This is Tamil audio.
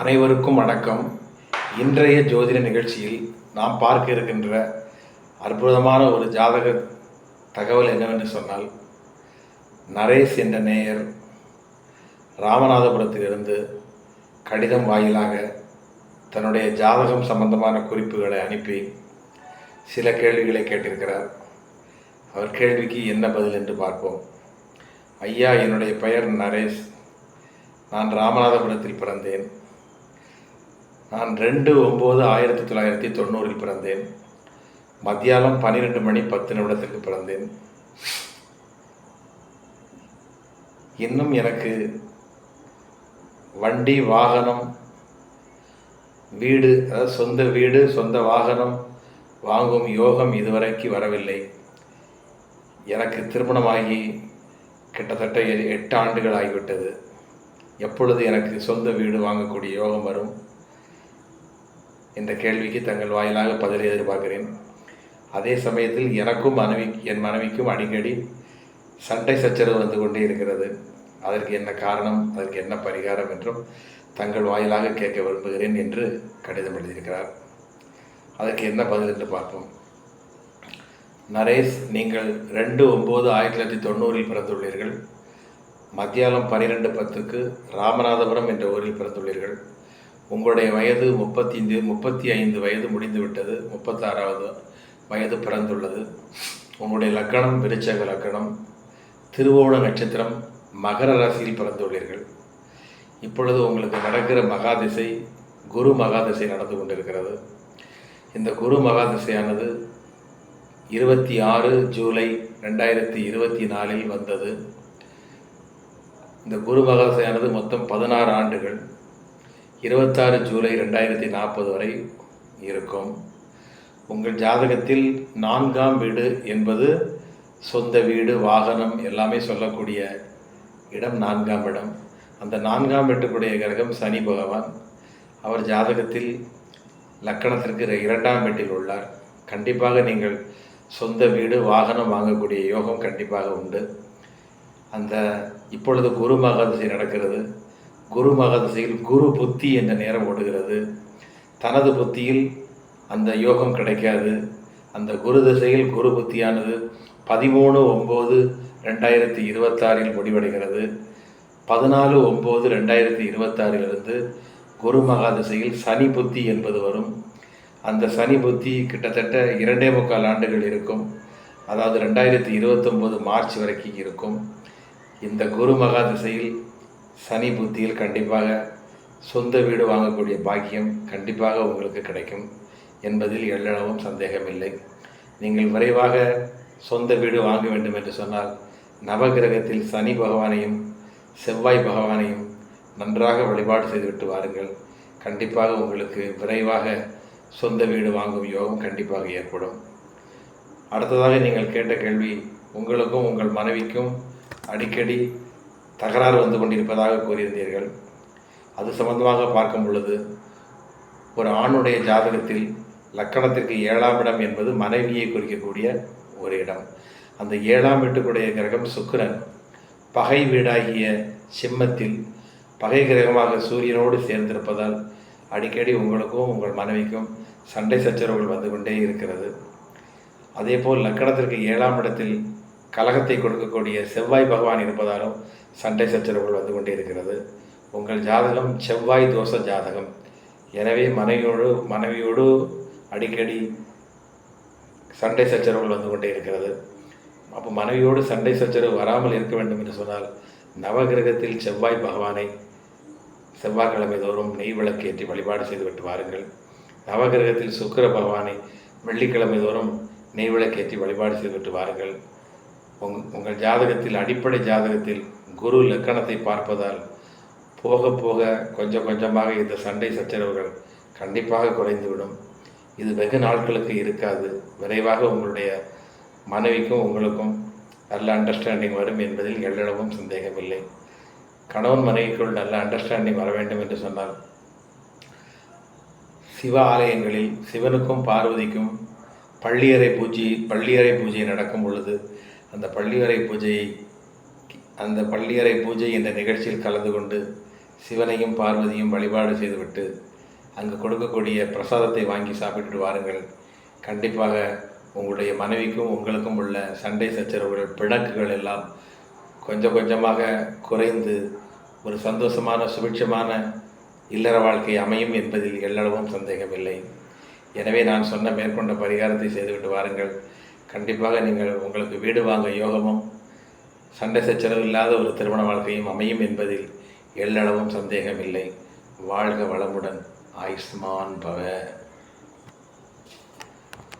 அனைவருக்கும் வணக்கம். இன்றைய ஜோதிட நிகழ்ச்சியில் நாம் பார்க்க இருக்கின்ற அற்புதமான ஒரு ஜாதக தகவல் என்னவென்று சொன்னால் நரேஷ் என்ற நேயர் ராமநாதபுரத்திலிருந்து கடிதம் வாயிலாக தன்னுடைய ஜாதகம் சம்பந்தமான குறிப்புகளை அனுப்பி சில கேள்விகளை கேட்டிருக்கிறார். அவர் கேள்விக்கு என்ன பதில் என்று பார்ப்போம். ஐயா என்னுடைய பெயர் நரேஷ். நான் ராமநாதபுரத்தில் பிறந்தேன். நான் ரெண்டு ஒம்பது ஆயிரத்தி தொள்ளாயிரத்தி தொண்ணூறில் பிறந்தேன். மத்தியானம் பன்னிரெண்டு மணி பத்து நிமிடத்திற்கு பிறந்தேன். இன்னும் எனக்கு வண்டி வாகனம் வீடு அதாவது சொந்த வீடு சொந்த வாகனம் வாங்கும் யோகம் இதுவரைக்கு வரவில்லை. எனக்கு திருமணமாகி கிட்டத்தட்ட எ- எட்டு ஆண்டுகள் ஆகிவிட்டது. எப்பொழுது எனக்கு சொந்த வீடு வாங்கக்கூடிய யோகம் வரும்? என்ற கேள்விக்கு தங்கள் வாயிலாக பதில் எதிர்பார்க்கிறேன். அதே சமயத்தில் எனக்கும் மனைவி என் மனைவிக்கும் அடிக்கடி சண்டை சச்சரவு வந்து கொண்டே இருக்கிறது. அதற்கு என்ன காரணம் அதற்கு என்ன பரிகாரம் என்றும் தங்கள் வாயிலாக கேட்க விரும்புகிறேன் என்று கடிதம் எழுதியிருக்கிறார். அதற்கு என்ன பதில் என்று பார்ப்போம். நரேஷ் நீங்கள் ரெண்டு ஒம்பது ஆயிரத்தி தொள்ளாயிரத்தி தொண்ணூறில் பிறந்துள்ளீர்கள். மத்தியானம் பன்னிரெண்டு பத்துக்கு ராமநாதபுரம் என்ற ஊரில் பிறந்துள்ளீர்கள். உங்களுடைய வயது முப்பத்தி முப்பத்தி ஐந்து வயது முடிந்துவிட்டது. முப்பத்தாறாவது வயது பிறந்துள்ளது. உங்களுடைய லக்கணம் விருச்சக லக்கணம். திருவோண நட்சத்திரம் மகர ராசியில் பிறந்துள்ளீர்கள். இப்பொழுது உங்களுக்கு நடக்கிற மகாதிசை குரு மகாதிசை நடந்து கொண்டிருக்கிறது. இந்த குரு மகாதிசையானது இருபத்தி ஆறு ஜூலை ரெண்டாயிரத்தி இருபத்தி நாலில் வந்தது. இந்த குரு மகாதிசையானது மொத்தம் பதினாறு ஆண்டுகள். இருபத்தாறு ஜூலை ரெண்டாயிரத்தி நாற்பது வரை இருக்கும். உங்கள் ஜாதகத்தில் நான்காம் வீடு என்பது சொந்த வீடு வாகனம் எல்லாமே சொல்லக்கூடிய இடம் நான்காம் இடம். அந்த நான்காம் வீட்டுக்குடைய கிரகம் சனி பகவான். அவர் ஜாதகத்தில் லக்கணத்திற்கு இரண்டாம் வீட்டில் உள்ளார். கண்டிப்பாக நீங்கள் சொந்த வீடு வாகனம் வாங்கக்கூடிய யோகம் கண்டிப்பாக உண்டு. அந்த இப்பொழுது குரு மகாதசி நடக்கிறது. குரு மகாதிசையில் குரு புத்தி என்ற நேரம் ஓடுகிறது. தனது புத்தியில் அந்த யோகம் கிடைக்காது. அந்த குரு திசையில் குரு புத்தியானது பதிமூணு ஒம்பது ரெண்டாயிரத்தி இருபத்தாறில் முடிவடைகிறது. பதினாலு ஒம்பது ரெண்டாயிரத்தி இருபத்தாறிலிருந்து குரு மகாதிசையில் சனி புத்தி என்பது வரும். அந்த சனி புத்தி கிட்டத்தட்ட இரண்டே முக்கால் ஆண்டுகள் இருக்கும். அதாவது ரெண்டாயிரத்தி இருபத்தொம்போது மார்ச் வரைக்கும் இருக்கும். இந்த குரு மகாதிசையில் சனி புத்தியில் கண்டிப்பாக சொந்த வீடு வாங்கக்கூடிய பாக்கியம் கண்டிப்பாக உங்களுக்கு கிடைக்கும் என்பதில் எல்லளவும் சந்தேகமில்லை. நீங்கள் விரைவாக சொந்த வீடு வாங்க வேண்டும் என்று சொன்னால் நவகிரகத்தில் சனி பகவானையும் செவ்வாய் பகவானையும் நன்றாக வழிபாடு செய்துவிட்டு வாருங்கள். கண்டிப்பாக உங்களுக்கு விரைவாக சொந்த வீடு வாங்கும் யோகம் கண்டிப்பாக ஏற்படும். அடுத்ததாக நீங்கள் கேட்ட கேள்வி உங்களுக்கும் உங்கள் மனைவிக்கும் அடிக்கடி தகராறு வந்து கொண்டிருப்பதாக கூறியிருந்தீர்கள். அது சம்பந்தமாக பார்க்கும் பொழுது ஒரு ஆணுடைய ஜாதகத்தில் லக்கணத்திற்கு ஏழாம் இடம் என்பது மனைவியை குறிக்கக்கூடிய ஒரு இடம். அந்த ஏழாம் வீட்டுக்குடைய கிரகம் சுக்கிரன். பகை வீடாகிய சிம்மத்தில் பகை கிரகமாக சூரியனோடு சேர்ந்திருப்பதால் அடிக்கடி உங்களுக்கும் உங்கள் மனைவிக்கும் சண்டை சச்சரவுகள் வந்து கொண்டே இருக்கிறது. அதேபோல் லக்கணத்திற்கு ஏழாம் இடத்தில் கலகத்தை கொடுக்கக்கூடிய செவ்வாய் பகவான் இருப்பதாலும் சண்டை சச்சரவுகள் வந்து கொண்டே இருக்கிறது உங்கள் ஜாதகம் செவ்வாய் தோஷ ஜாதகம். எனவே மனைவியோடு மனைவியோடு அடிக்கடி சண்டை சச்சரவுகள் வந்து கொண்டே இருக்கிறது அப்போ மனைவியோடு சண்டை சச்சரவு வராமல் இருக்க வேண்டும் என்று சொன்னால் நவகிரகத்தில் செவ்வாய் பகவானை செவ்வாய்க்கிழமை தோறும் நெய் விளக்கு ஏற்றி வழிபாடு செய்துவிட்டு வாருங்கள். நவகிரகத்தில் சுக்கிர பகவானை வெள்ளிக்கிழமை தோறும் நெய் விளக்கு ஏற்றி வழிபாடு செய்துவிட்டு வாருங்கள். உங் உங்கள் ஜாதகத்தில் அடிப்படை ஜாதகத்தில் குரு லக்கணத்தை பார்ப்பதால் போக போக கொஞ்சம் கொஞ்சமாக இந்த சண்டை சச்சரவுகள் கண்டிப்பாக குறைந்துவிடும். இது வெகு நாட்களுக்கு இருக்காது. விரைவாக உங்களுடைய மனைவிக்கும் உங்களுக்கும் நல்ல அண்டர்ஸ்டாண்டிங் வரும் என்பதில் எல்லவும் சந்தேகமில்லை. கணவன் மனைவிக்குள் நல்ல அண்டர்ஸ்டாண்டிங் வர வேண்டும் என்று சொன்னால் சிவ ஆலயங்களில் சிவனுக்கும் பார்வதிக்கும் பள்ளியறை பூஜை பள்ளியறை பூஜை நடக்கும் பொழுது அந்த பள்ளியறை பூஜையை அந்த பள்ளியறை பூஜை என்ற நிகழ்ச்சியில் கலந்து கொண்டு சிவனையும் பார்வதியும் வழிபாடு செய்துவிட்டு அங்கு கொடுக்கக்கூடிய பிரசாதத்தை வாங்கி சாப்பிட்டுட்டு வாருங்கள். கண்டிப்பாக உங்களுடைய மனைவிக்கும் உங்களுக்கும் உள்ள சண்டை சச்சரவுகள் பிணக்குகள் எல்லாம் கொஞ்சம் கொஞ்சமாக குறைந்து ஒரு சந்தோஷமான சுபிட்சமான இல்லற வாழ்க்கை அமையும் என்பதில் எல்லளவும் சந்தேகமில்லை. எனவே நான் சொன்ன மேற்கொண்ட பரிகாரத்தை செய்துவிட்டு வாருங்கள். கண்டிப்பாக நீங்கள் உங்களுக்கு வீடு வாங்க யோகமும் சண்டை சச்சரவு இல்லாத ஒரு திருமண வாழ்க்கையும் அமையும் என்பதில் எல்லளவும் சந்தேகமில்லை. வாழ்க வளமுடன் ஆயுஷ்மான் பவ.